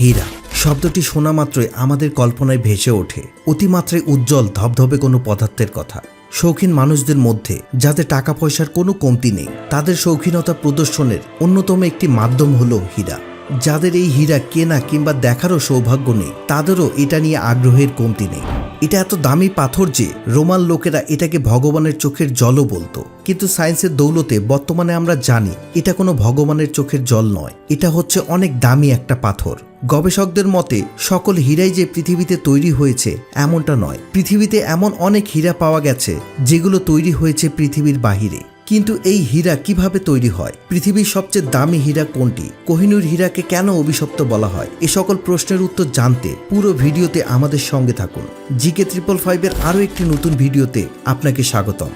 হীরা। শব্দটি শোনা মাত্রই আমাদের কল্পনায় ভেসে ওঠে। অতিমাত্রায় উজ্জ্বল, ধবধবে কোনো পদার্থের কথা। শৌখিন মানুষদের মধ্যে, যাদের টাকা পয়সার কোনো কমতি নেই, তাদের শৌখিনতা প্রদর্শনের অন্যতম একটি মাধ্যম হলো হীরা। যাদের এই হীরা কেনা কিংবা দেখারও সৌভাগ্য নেই, তাদেরও এটা নিয়ে আগ্রহের কমতি নেই। এটা এত দামি পাথর যে, রোমান লোকেরা এটাকে ভগবানের চোখের জলও বলতো। কিন্তু সায়েন্সের দৌলতে বর্তমানে আমরা জানি, এটা কোনো ভগবানের চোখের জল নয়। এটা হচ্ছে অনেক দামি একটা পাথর। গবেষকদের মতে, সকল হীরাই যে পৃথিবীতে তৈরি হয়েছে, এমনটা নয়। পৃথিবীতে এমন অনেক হীরা পাওয়া গেছে, যেগুলো তৈরি হয়েছে পৃথিবীর বাহিরে। কিন্তু এই হীরা কীভাবে তৈরি হয়? পৃথিবীর সবচেয়ে দামি হীরা কোনটি? কোহিনুর হীরাকে কেন অভিশপ্ত বলা হয়? এ সকল প্রশ্নের উত্তর জানতে পুরো ভিডিওতে আমাদের সঙ্গে থাকুন। জিকে ট্রিপল ফাইভের আরও একটি নতুন ভিডিওতে আপনাকে স্বাগতম।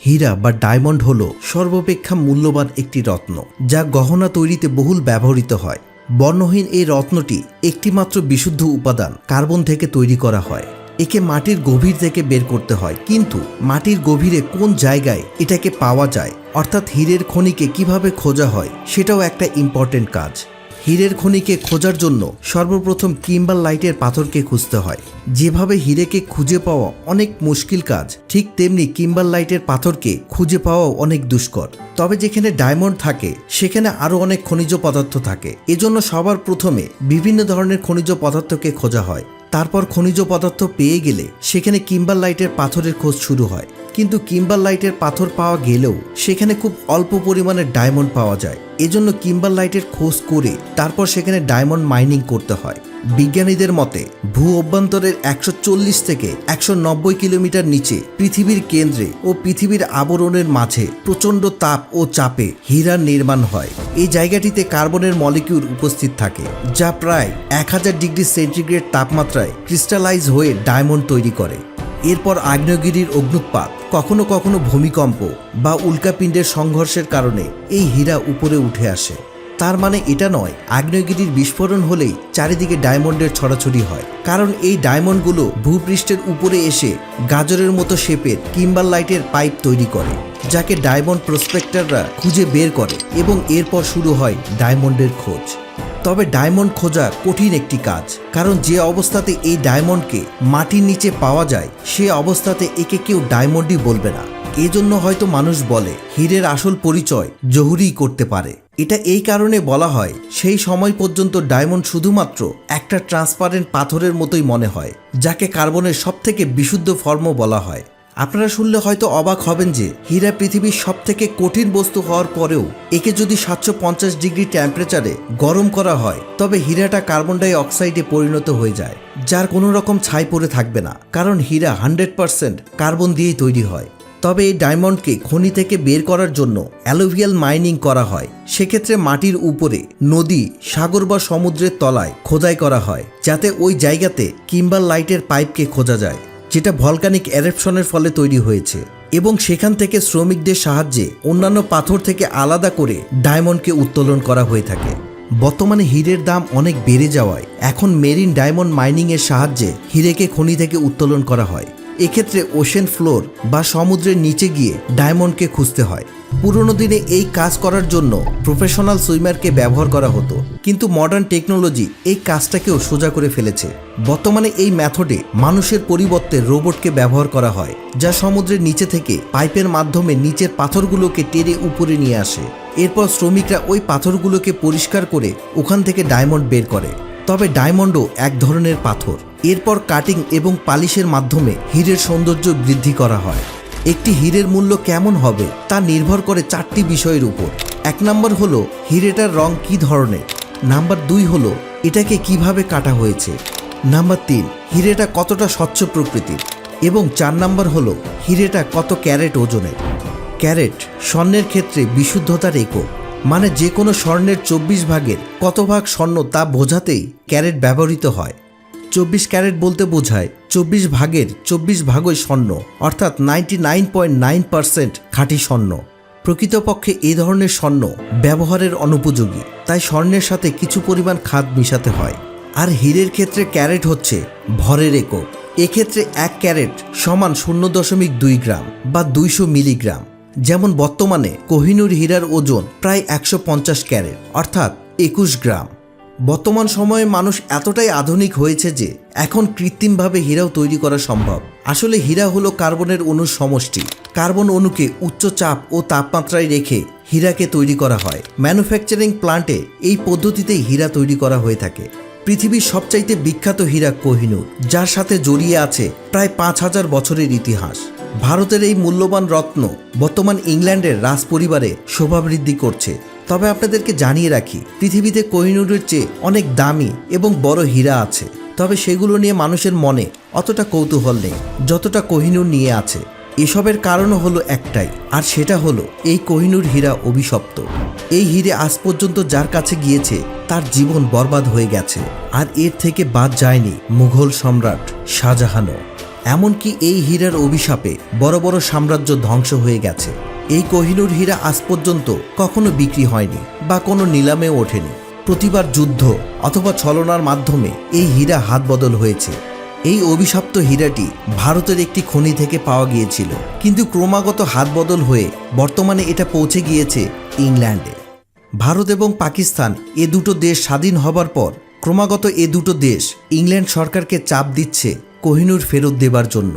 হীরা বা ডায়মন্ড হল সর্বাপেক্ষা মূল্যবান একটি রত্ন, যা গহনা তৈরিতে বহুল ব্যবহৃত হয়। বর্ণহীন এই রত্নটি একটিমাত্র বিশুদ্ধ উপাদান, কার্বন থেকে তৈরি করা হয়। একে মাটির গভীর থেকে বের করতে হয়। কিন্তু মাটির গভীরে কোন জায়গায় এটাকে পাওয়া যায়, অর্থাৎ হীরের খনিকে কীভাবে খোঁজা হয়, সেটাও একটা ইম্পর্টেন্ট কাজ। হীরের খনিকে খোঁজার জন্য সর্বপ্রথম কিম্বাল লাইটের পাথরকে খুঁজতে হয়। যেভাবে হীরেকে খুঁজে পাওয়া অনেক মুশকিল কাজ, ঠিক তেমনি কিম্বাল লাইটের পাথরকে খুঁজে পাওয়াও অনেক দুষ্কর। তবে যেখানে ডায়মন্ড থাকে, সেখানে আরও অনেক খনিজ পদার্থ থাকে। এজন্য সবার প্রথমে বিভিন্ন ধরনের খনিজ পদার্থকে খোঁজা হয়। তারপর খনিজ পদার্থ পেয়ে গেলে সেখানে কিম্বাল লাইটের পাথরের খোঁজ শুরু হয়। কিন্তু কিম্বাল লাইটের পাথর পাওয়া গেলেও সেখানে খুব অল্প পরিমাণে ডায়মন্ড পাওয়া যায়। এজন্য কিম্বার লাইটের খোঁজ করে তারপর সেখানে ডায়মন্ড মাইনিং করতে হয়। বিজ্ঞানীদের মতে, ভূ অভ্যন্তরের একশো চল্লিশ থেকে একশো নব্বই কিলোমিটার নিচে পৃথিবীর কেন্দ্রে ও পৃথিবীর আবরণের মাঝে প্রচণ্ড তাপ ও চাপে হীরার নির্মাণ হয়। এই জায়গাটিতে কার্বনের মলিকিউল উপস্থিত থাকে, যা প্রায় এক হাজার ডিগ্রি সেন্টিগ্রেড তাপমাত্রায় ক্রিস্টালাইজ হয়ে ডায়মন্ড তৈরি করে। এরপর আগ্নেয়গিরির অগ্নুৎপাত কখনো কখনো ভূমিকম্প বা উল্কাপিণ্ডের সংঘর্ষের কারণে এই হীরা উপরে উঠে আসে। তার মানে এটা নয়, আগ্নেয়গিরির বিস্ফোরণ হলেই চারিদিকে ডায়মন্ডের ছড়াছড়ি হয়। কারণ এই ডায়মন্ডগুলো ভূপৃষ্ঠের উপরে এসে গাজরের মতো শেপের কিম্বাল লাইটের পাইপ তৈরি করে, যাকে ডায়মন্ড প্রসপেক্টররা খুঁজে বের করে এবং এরপর শুরু হয় ডায়মন্ডের খোঁজ। তবে ডায়মন্ড খোঁজা কঠিন একটি কাজ, কারণ যে অবস্থাতে এই ডায়মন্ডকে মাটির নিচে পাওয়া যায়, সে অবস্থাতে একে কেউ ডায়মন্ডই বলবে না। এজন্য হয়তো মানুষ বলে, হীরের আসল পরিচয় জহুরিই করতে পারে। এটা এই কারণে বলা হয়, সেই সময় পর্যন্ত ডায়মন্ড শুধুমাত্র একটা ট্রান্সপারেন্ট পাথরের মতোই মনে হয়, যাকে কার্বনের সবথেকে বিশুদ্ধ ফর্ম বলা হয়। আপনারা শুনলে হয়তো অবাক হবেন যে হীরা পৃথিবীর সব থেকে কঠিন বস্তু হওয়ার পরেও একে যদি সাতশো পঞ্চাশ ডিগ্রি টেম্পারেচারে গরম করা হয়, তবে হীরাটা কার্বন ডাই অক্সাইডে পরিণত হয়ে যায়, যার কোনো রকম ছাই পড়ে থাকবে না, কারণ হীরা হান্ড্রেড পারসেন্ট কার্বন দিয়েই তৈরি হয়। তবে এই ডায়মন্ডকে খনি থেকে বের করার জন্য অ্যালোভিয়াল মাইনিং করা হয়, সেক্ষেত্রে মাটির উপরে নদী, সাগর বা সমুদ্রের তলায় খোদাই করা হয়, যাতে ওই জায়গাতে কিম্বাল লাইটের পাইপকে খোঁজা যায়। যেটা ভলকানিক এরেপশনের ফলে তৈরি হয়েছে এবং সেখান থেকে শ্রমিকদের সাহায্যে অন্যান্য পাথর থেকে আলাদা করে ডায়মন্ডকে উত্তোলন করা হয়ে থাকে। বর্তমানে হীরের দাম অনেক বেড়ে যাওয়ায় এখন মেরিন ডায়মন্ড মাইনিংয়ের সাহায্যে হীরেকে খনি থেকে উত্তোলন করা হয়। এক্ষেত্রে ওশেন ফ্লোর বা সমুদ্রের নিচে গিয়ে ডায়মন্ডকে খুঁজতে হয়। পুরনো দিনে এই কাজ করার জন্য প্রফেশনাল সুইমারকে ব্যবহার করা হতো, কিন্তু মডার্ন টেকনোলজি এই কাজটাকেও সোজা করে ফেলেছে। বর্তমানে এই মেথডে মানুষের পরিবর্তে রোবটকে ব্যবহার করা হয়, যা সমুদ্রের নিচে থেকে পাইপের মাধ্যমে নিচের পাথরগুলোকে টেনে উপরে নিয়ে আসে। এরপর শ্রমিকরা ওই পাথরগুলোকে পরিষ্কার করে ওখান থেকে ডায়মন্ড বের করে। তবে ডায়মন্ডও এক ধরনের পাথর। এরপর কাটিং এবং পালিশের মাধ্যমে হীরের সৌন্দর্য বৃদ্ধি করা হয়। একটি হীরের মূল্য কেমন হবে তা নির্ভর করে চারটি বিষয়ের উপর। এক নম্বর হলো, হিরেটার রং কী ধরনের? নাম্বার দুই হলো, এটাকে কীভাবে কাটা হয়েছে? নাম্বার তিন, হিরেটা কতটা স্বচ্ছ প্রকৃতির? এবং চার নাম্বার হলো, হিরেটা কত ক্যারেট ওজনের? ক্যারেট স্বর্ণের ক্ষেত্রে বিশুদ্ধতার একক। মানে যে কোনো স্বর্ণের চব্বিশ ভাগের কত ভাগ স্বর্ণ তা বোঝাতেই ক্যারেট ব্যবহৃত হয়। চব্বিশ ক্যারেট বলতে বোঝায় চব্বিশ ভাগের চব্বিশ ভাগই স্বর্ণ, অর্থাৎ ninety nine point nine percent খাঁটি স্বর্ণ। প্রকৃতপক্ষে এই ধরনের স্বর্ণ ব্যবহারের অনুপযোগী, তাই স্বর্ণের সাথে কিছু পরিমাণ খাদ মিশাতে হয়। আর হীরের ক্ষেত্রে ক্যারেট হচ্ছে ভরের একক। এক্ষেত্রে এক ক্যারেট সমান শূন্য দশমিক দুই গ্রাম বা দুইশো মিলিগ্রাম। যেমন বর্তমানে কোহিনুর হীরার ওজন প্রায় একশো পঞ্চাশ ক্যারেট, অর্থাৎ একুশ গ্রাম। বর্তমান সময়ে মানুষ এতটাই আধুনিক হয়েছে যে এখন কৃত্রিমভাবে হীরাও তৈরি করা সম্ভব। আসলে হীরা হলো কার্বনের অণুর সমষ্টি। কার্বন অণুকে উচ্চ চাপ ও তাপমাত্রায় রেখে হীরাকে তৈরি করা হয়। ম্যানুফ্যাকচারিং প্লান্টে এই পদ্ধতিতেই হীরা তৈরি করা হয়ে থাকে। পৃথিবীর সবচাইতে বিখ্যাত হীরা কোহিনুর, যার সাথে জড়িয়ে আছে প্রায় পাঁচ হাজার বছরের ইতিহাস। ভারতের এই মূল্যবান রত্ন বর্তমান ইংল্যান্ডের রাজ পরিবারে শোভাবৃদ্ধি করছে। তবে আপনাদেরকে জানিয়ে রাখি, পৃথিবীতে কোহিনুরের চেয়ে অনেক দামি এবং বড় হীরা আছে। তবে সেগুলো নিয়ে মানুষের মনে অতটা কৌতূহল নেই, যতটা কোহিনুর নিয়ে আছে। এসবের কারণও হলো একটাই, আর সেটা হলো এই কোহিনুর হীরা অভিশপ্ত। এই হীরে আজ পর্যন্ত যার কাছে গিয়েছে, তার জীবন বরবাদ হয়ে গেছে, আর এর থেকে বাদ যায়নি মুঘল সম্রাট শাহজাহানও। এমনকি এই হীরার অভিশাপে বড় বড় সাম্রাজ্য ধ্বংস হয়ে গেছে। এই কোহিনুর হীরা আজ পর্যন্ত কখনো বিক্রি হয়নি বা কোনো নিলামেও ওঠেনি। প্রতিবার যুদ্ধ অথবা ছলনার মাধ্যমে এই হীরা হাত বদল হয়েছে। এই অভিশপ্ত হীরাটি ভারতের একটি খনি থেকে পাওয়া গিয়েছিল, কিন্তু ক্রমাগত হাত বদল হয়ে বর্তমানে এটা পৌঁছে গিয়েছে ইংল্যান্ডে। ভারত এবং পাকিস্তান এ দুটো দেশ স্বাধীন হবার পর ক্রমাগত এ দুটো দেশ ইংল্যান্ড সরকারকে চাপ দিচ্ছে কোহিনুর ফেরত দেবার জন্য।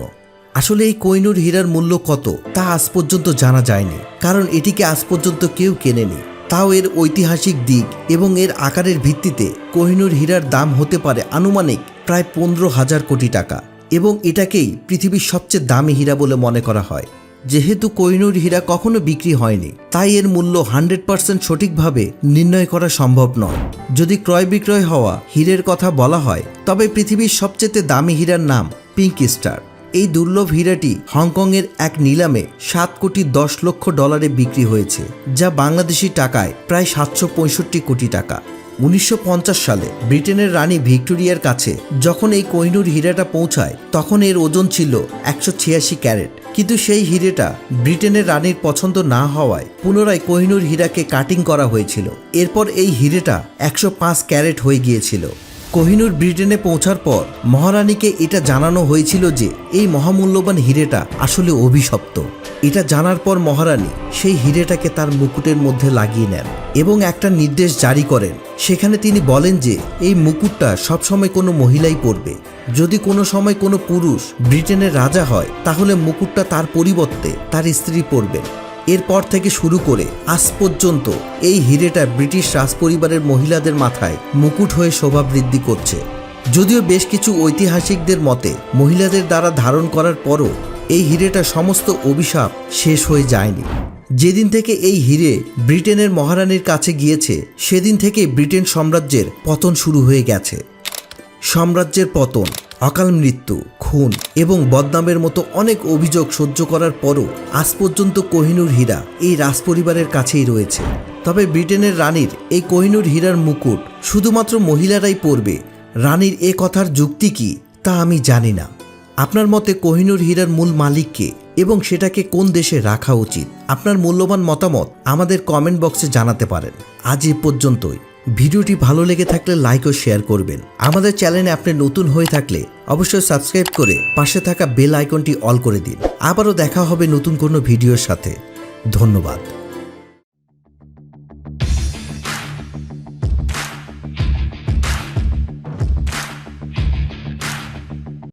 আসলে এই কোহিনুর হীরার মূল্য কত, তা আজ পর্যন্ত জানা যায়নি, কারণ এটিকে আজ পর্যন্ত কেউ কেনেনি। তাও এর ঐতিহাসিক দিক এবং এর আকারের ভিত্তিতে কোহিনুর হীরার দাম হতে পারে আনুমানিক প্রায় পনেরো হাজার কোটি টাকা এবং এটাকেই পৃথিবীর সবচেয়ে দামি হীরা বলে মনে করা হয়। যেহেতু কোহিনুর হীরা কখনো বিক্রি হয়নি, তাই এর মূল্য হান্ড্রেড পার্সেন্ট সঠিকভাবে নির্ণয় করা সম্ভব নয়। যদি ক্রয় বিক্রয় হওয়া হীরের কথা বলা হয়, তবে পৃথিবীর সবচেয়ে দামি হীরার নাম পিঙ্ক স্টার। এই দুর্লভ হীরাটি হংকংয়ের এক নিলামে সাত কোটি দশ লক্ষ ডলারে বিক্রি হয়েছে, যা বাংলাদেশি টাকায় প্রায় সাতশো পঁয়ষট্টি কোটি টাকা। উনিশশো পঞ্চাশ সালে ব্রিটেনের রানী ভিক্টোরিয়ার কাছে যখন এই কোহিনুর হীরাটা পৌঁছায়, তখন এর ওজন ছিল একশো ছিয়াশি ক্যারেট। কিন্তু সেই হিরেটা ব্রিটেনের রানীর পছন্দ না হওয়ায় পুনরায় কোহিনুর হীরাকে কাটিং করা হয়েছিল। এরপর এই হিরেটা একশো পাঁচ ক্যারেট হয়ে গিয়েছিল। কোহিনুর ব্রিটেনে পৌঁছার পর মহারানীকে এটা জানানো হয়েছিল যে এই মহামূল্যবান হিরেটা আসলে অভিশপ্ত। এটা জানার পর মহারানী সেই হিরেটাকে তার মুকুটের মধ্যে লাগিয়ে নেন এবং একটা নির্দেশ জারি করেন। সেখানে তিনি বলেন যে এই মুকুটটা সবসময় কোনো মহিলাই পরবে। যদি কোনো সময় কোনো পুরুষ ব্রিটেনের রাজা হয়, তাহলে মুকুটটা তার পরিবর্তে তার স্ত্রী পরবেন। এরপর থেকে শুরু করে আজ পর্যন্ত এই হিরেটা ব্রিটিশ রাজপরিবারের মহিলাদের মাথায় মুকুট হয়ে শোভা বৃদ্ধি করছে। যদিও বেশ কিছু ঐতিহাসিকদের মতে, মহিলাদের দ্বারা ধারণ করার পরও এই হিরেটা সমস্ত অভিশাপ শেষ হয়ে যায়নি। যেদিন থেকে এই হিরে ব্রিটেনের মহারানীর কাছে গিয়েছে, সেদিন থেকে ব্রিটেন সাম্রাজ্যের পতন শুরু হয়ে গেছে। সাম্রাজ্যের পতন অকাল মৃত্যু, খুন এবং বদনামের মতো অনেক অভিযোগ সহ্য করার পরও আজ পর্যন্ত কোহিনুর হীরা এই রাজপরিবারের কাছেই রয়েছে। তবে ব্রিটেনের রানীর এই কোহিনুর হীরার মুকুট শুধুমাত্র মহিলারাই পরবে। রানীর এ কথার যুক্তি কি, তা আমি জানি না। আপনার মতে কোহিনুর হীরার মূল মালিককে এবং সেটাকে কোন দেশে রাখা উচিত? আপনার মূল্যবান মতামত আমাদের কমেন্ট বক্সে জানাতে পারেন। আজ এ পর্যন্তই। ভিডিওটি ভালো লেগে থাকলে লাইক ও শেয়ার করবেন। আমাদের চ্যানেলে আপনি নতুন হয়ে থাকলে অবশ্যই সাবস্ক্রাইব করে পাশে থাকা বেল আইকনটি অল করে দিন। আবারও দেখা হবে নতুন কোনো ভিডিওর সাথে। ধন্যবাদ।